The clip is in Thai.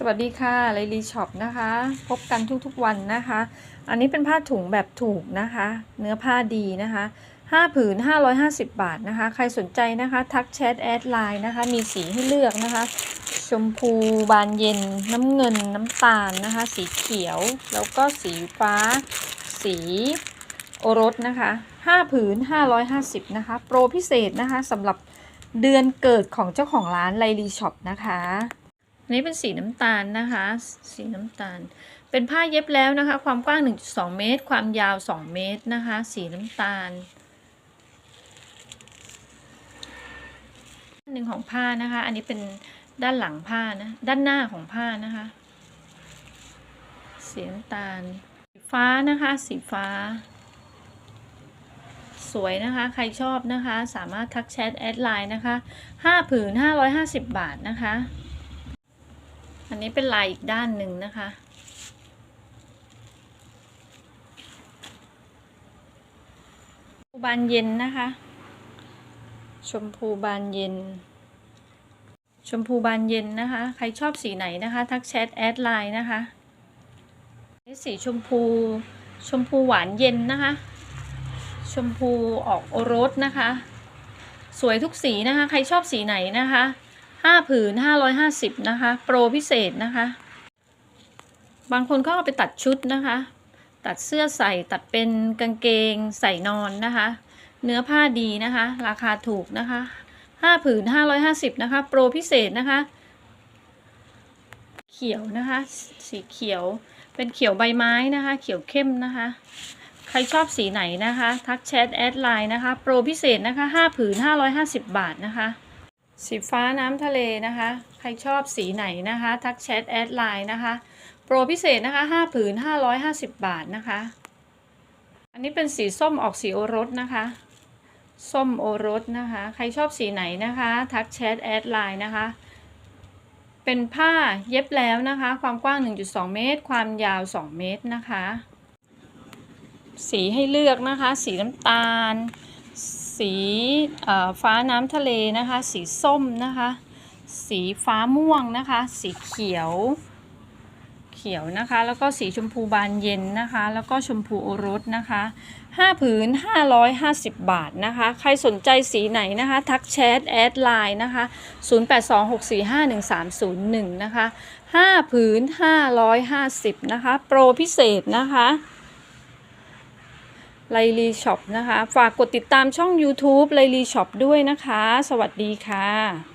สวัสดีค่ะไลลีช็อปนะคะ พบกันทุกๆวันนะคะ อันนี้เป็นผ้าถุงแบบถูกนะคะ เนื้อผ้าดีนะคะ5ผืน 550 บาทนะคะ ใครสนใจนะคะ ทักแชทแอดไลน์นะคะ มีสีให้เลือกนะคะ ชมพูบานเย็น น้ำเงิน น้ำตาลนะคะ สีเขียว แล้วก็สีฟ้า สีโอรสนะคะ5ผืน 550 นะคะ โปรพิเศษนะคะสำหรับเดือนเกิดของเจ้าของร้านไลลีช็อปนะคะ อันนี้เป็นสีน้ำตาลนะคะ สีน้ำตาล เป็นผ้าเย็บแล้วนะคะ ความกว้าง 1.2 เมตร ความยาว 2 เมตรนะคะ สีน้ำตาลด้านหนึ่งของผ้านะคะ อันนี้เป็นด้านหลังผ้านะ ด้านหน้าของผ้านะคะ สีน้ำตาล สีฟ้านะคะ สีฟ้า สวยนะคะ ใครชอบนะคะ สามารถทักแชทแอดไลน์นะคะ 5 ผืน 550 บาทนะคะ อันนี้เป็นลายอีกด้านหนึ่งนะคะชมพูบานเย็นนะคะ ชมพูบานเย็น ชมพูบานเย็นนะคะ ใครชอบสีไหนนะคะ ทักแชทแอดไลน์นะคะสีชมพู ชมพูหวานเย็นนะคะ ชมพูออกโอรสนะคะ สวยทุกสีนะคะ ใครชอบสีไหนนะคะ ห้าผืนห้าร้อยห้าสิบนะคะ โปรพิเศษนะคะ บางคนก็เอาไปตัดชุดนะคะ ตัดเสื้อใส่ตัดเป็นกางเกงใส่นอนนะคะ เนื้อผ้าดีนะคะ ราคาถูกนะคะห้าผืนห้าร้อยห้าสิบนะคะ โปรพิเศษนะคะ เขียวนะคะ สีเขียวเป็นเขียวใบไม้นะคะ เขียวเข้มนะคะ ใครชอบสีไหนนะคะ ทักแชทแอดไลน์นะคะ โปรพิเศษนะคะห้าผืนห้าร้อยห้าสิบบาทนะคะ สีฟ้าน้ำทะเลนะคะ ใครชอบสีไหนนะคะ ทักแชทแอดไลน์นะคะ โปรพิเศษนะคะ 5 ผืน 550 บาทนะคะ อันนี้เป็นสีส้มออกสีโอรสนะคะ ส้มโอรสนะคะ ใครชอบสีไหนนะคะ ทักแชทแอดไลน์นะคะ เป็นผ้าเย็บแล้วนะคะ ความกว้าง 1.2 เมตร ความยาว 2 เมตรนะคะ สีให้เลือกนะคะ สีน้ำตาล สีฟ้าน้ำทะเลนะคะ สีส้มนะคะ สีฟ้าม่วงนะคะ สีเขียว เขียวนะคะ แล้วก็สีชมพูบานเย็นนะคะ แล้วก็ชมพูโอรสนะคะ5ผืน 550 บาทนะคะ ใครสนใจสีไหนนะคะ ทักแชทแอดไลน์นะคะ 0826451301 นะคะ 5 ผืน 550 นะคะ โปรพิเศษนะคะ ไลลีช็อปนะคะ ฝากกดติดตามช่อง YouTube ไลลีช็อปด้วยนะคะ สวัสดีค่ะ